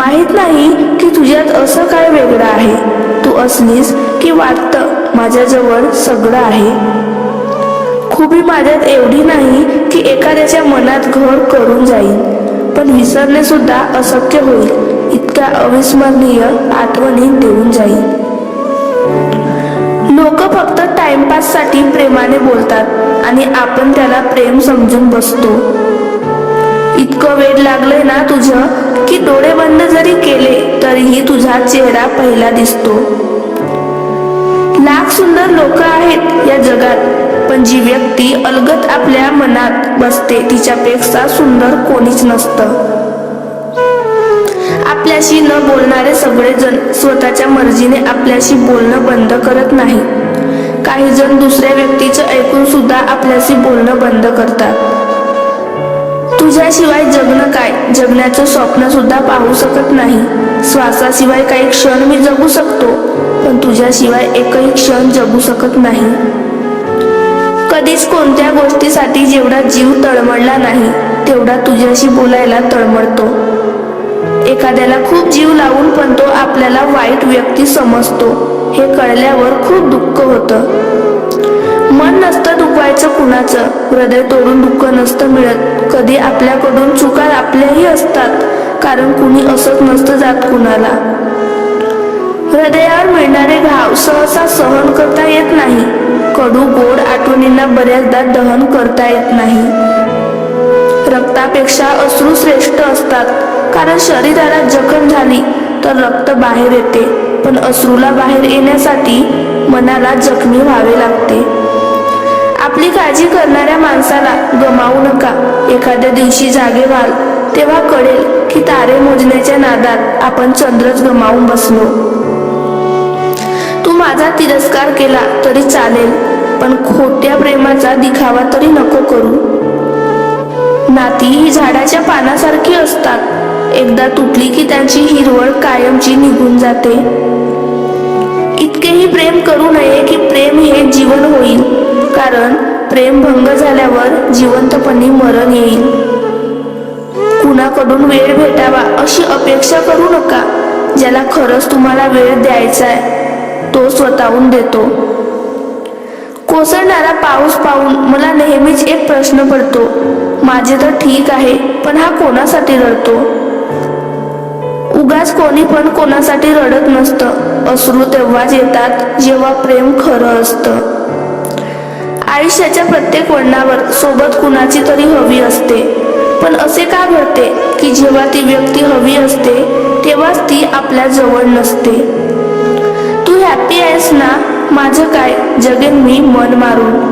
माहीत नाही की तुझ्यात असं काय वेगळं आहे. तू असलीस की वाटतं माझ्याजवळ सगळं आहे. खुबी माझ्यात एवढी नाही की एखाद्याच्या मनात घर करून जाईल. पण विसरणे सुद्धा अशक्य होईल. इतक्या अविस्मरणीय आठवणी देऊन जाईल. लोक फक्त टाइमपाससाठी प्रेमाने बोलतात आणि आपण त्याला प्रेम समजून बसतो. इतकं वेळ लागलंय ना तुझं? की डोळे बंद जरी केले तरीही तुझा चेहरा पहिला दिसतो. लाख सुंदर लोक आहेत या जगात पण जी व्यक्ती अलगत आपल्या मनात बसते तिच्यापेक्षा सुंदर कोणीच नसतं. आपल्याशी न बोलणारे सगळेजण स्वतःच्या मर्जीने आपल्याशी बोलणं बंद करत नाही. काही जण दुसऱ्या व्यक्तीचं ऐकून सुद्धा आपल्याशी बोलणं बंद करतात. तुझ्याशिवाय जगणं काय? जगण्याचं स्वप्न सुद्धा पाहू शकत नाही. श्वासाशिवाय काही क्षण मी जगू शकतो पण तुझ्याशिवाय एकही क्षण जगू शकत नाही. कधीच कोणत्या गोष्टीसाठी जेवढा जीव तळमळला नाही तेवढा तुझ्याशी बोलायला तळमळतो. एखाद्याला खूप जीव लावून पण तो आपल्याला वाईट व्यक्ती समजतो हे कळल्यावर खूप दुःख होतं. मन नसतं दुखवायचं कुणाचं हृदय तोडून दुःख नसतं मिळत. कधी आपल्याकडून चुका आपल्याही असतात कारण कुणी असत नसतं जात कुणाला. हृदयावर मिळणारे घाव सहसा सहन करता येत नाही. कडू गोड आठवणींना बऱ्याचदा दहन करता येत नाही. रक्तापेक्षा अश्रू श्रेष्ठ असतात कारण शरीराला जखम झाली तर रक्त बाहेर येते पण अश्रूला बाहेर येण्यासाठी मनाला जखमी व्हावे लागते. आपली काळजी करणाऱ्या माणसाला गमावू नका. एखाद्या दिवशी जागे व्हाल तेव्हा कळेल की तारे मोजण्याच्या नादात आपण चंद्रच गमावून बसलो. तू माझा तिरस्कार केला तरी चालेल पण खोट्या प्रेमाचा दिखावा तरी नको करू. नाती ही झाडाच्या पानासारखी असतात. एकदा तुटली की त्यांची हिरवळ कायमची निघून जाते. इतकेही प्रेम करू नये की प्रेम हे जीवन होईल. कारण प्रेम भंग झाल्यावर जिवंतपणी मरण येईल. कुणाकडून वेळ भेटावा अशी अपेक्षा करू नका. ज्याला खरंच तुम्हाला वेळ द्यायचा आहे तो स्वतःहून देतो. कोसळणारा पाऊस पाहून मला नेहमीच एक प्रश्न पडतो. माझे तर ठीक आहे पण हा कोणासाठी रडतो? उगाच कोणी पण कोणासाठी रडत नसतं. अश्रू तेव्हाच येतात जेव्हा प्रेम खरं असतं. आयुष्याच्या प्रत्येक वळणावर सोबत कुणाची तरी हवी असते. पण असे का घडते की जेव्हा ती व्यक्ती हवी असते तेव्हाच ती आपल्या जवळ नसते? तू हॅपी आहेस ना? माझं काय? जगेन मी मन मारून.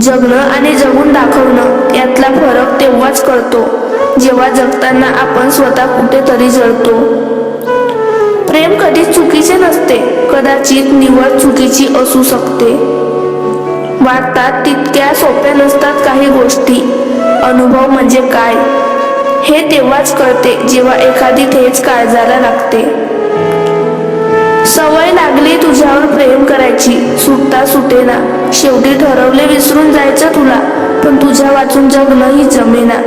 जगणं आणि जगून दाखवणं यातला फरक तेव्हाच कळतो जेव्हा जगताना आपण स्वतः कुठेतरी जळतो. प्रेम कधीच चुकीचे नसते कदाचित निवड चुकीची असू शकते. वाटतात तितक्या सोप्या नसतात काही गोष्टी. अनुभव म्हणजे काय? हे तेव्हाच कळते जेव्हा एखादी ठेच काळजाला लागते. सवय लागली तुझ्यावर प्रेम करायची. सुटता सुटेना. शेवटी ठरवले विसरून जायचं तुला पण तुझ्या वाचून जगणंही जमेना.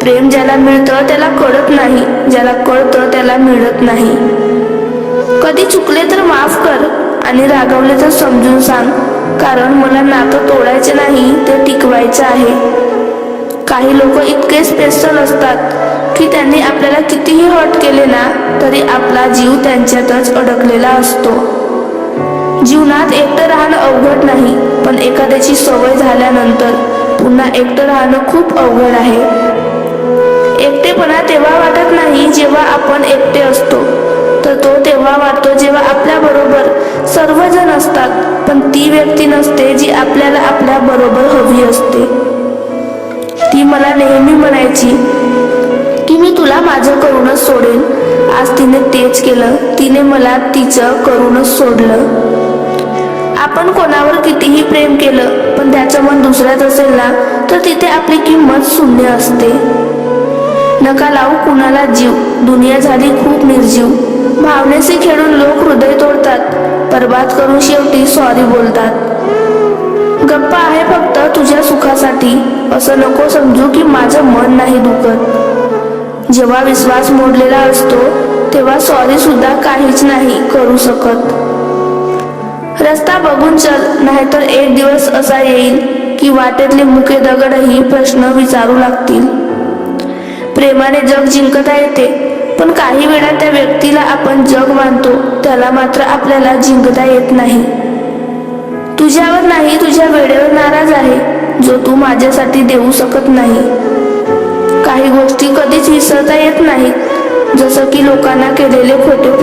प्रेम ज्याला मिळतं त्याला कळत नाही. ज्याला कळतं त्याला मिळत नाही. कधी चुकले तर माफ कर आणि रागवले तर समजून सांग. कारण मला नातं तोडायचे नाही ते टिकवायचं आहे. काही लोक इतके स्पेशल असतात की त्यांनी आपल्याला कितीही हॉट केले ना तरी आपला जीव त्यांच्यातच अडकलेला असतो. जीवनात एकटं राहणं अवघड नाही पण एखाद्याची सवय झाल्यानंतर पुन्हा एकटं राहणं खूप अवघड आहे. एकटेपणा तेव्हा वाटत नाही जेव्हा आपण एकटे असतो तर तो तेव्हा वाटतो जेव्हा आपल्याबरोबर सर्वजण असतात पण ती व्यक्ती नसते जी आपल्याला आपल्या बरोबर हवी असते. ती मला नेहमी म्हणायची की मी तुला माझं करूनच सोडेन. आज तिने तेच केलं. तिने मला तिचं करूनच सोडलं. आपण कोणावर कितीही प्रेम केलं पण त्याचं मन दुसऱ्यात असेल ना तर तिथे आपली किंमत शून्य असते. नका लावू कुणाला जीव. दुनिया झाली खूप निर्जीव. भावनेशी खेळून लोक हृदय बर्बाद करून शेवटी सॉरी बोलतात. गप्पा आहे फक्त तुझ्या सुखासाठी. असं नको समजू की माझं मन नाही दुखत. जेव्हा विश्वास मोडलेला असतो तेव्हा सॉरी सुद्धा काहीच नाही करू शकत. रस्ता बघून चल नाहीतर एक दिवस असा येईल की वाटेतले मुके दगडही प्रश्न विचारू लागतील. प्रेमाने जग जिंकता येते. पण काही वेळा त्या व्यक्तीला आपण जग मानतो त्याला मात्र आपल्याला जिंकता येत नाही. तुझ्यावर नाही तुझ्या वेळेवर नाराज आहे जो तू माझ्यासाठी देऊ शकत नाही. काही गोष्टी कधीच विसरता येत नाहीत जसं की लोकांना केलेले खोटे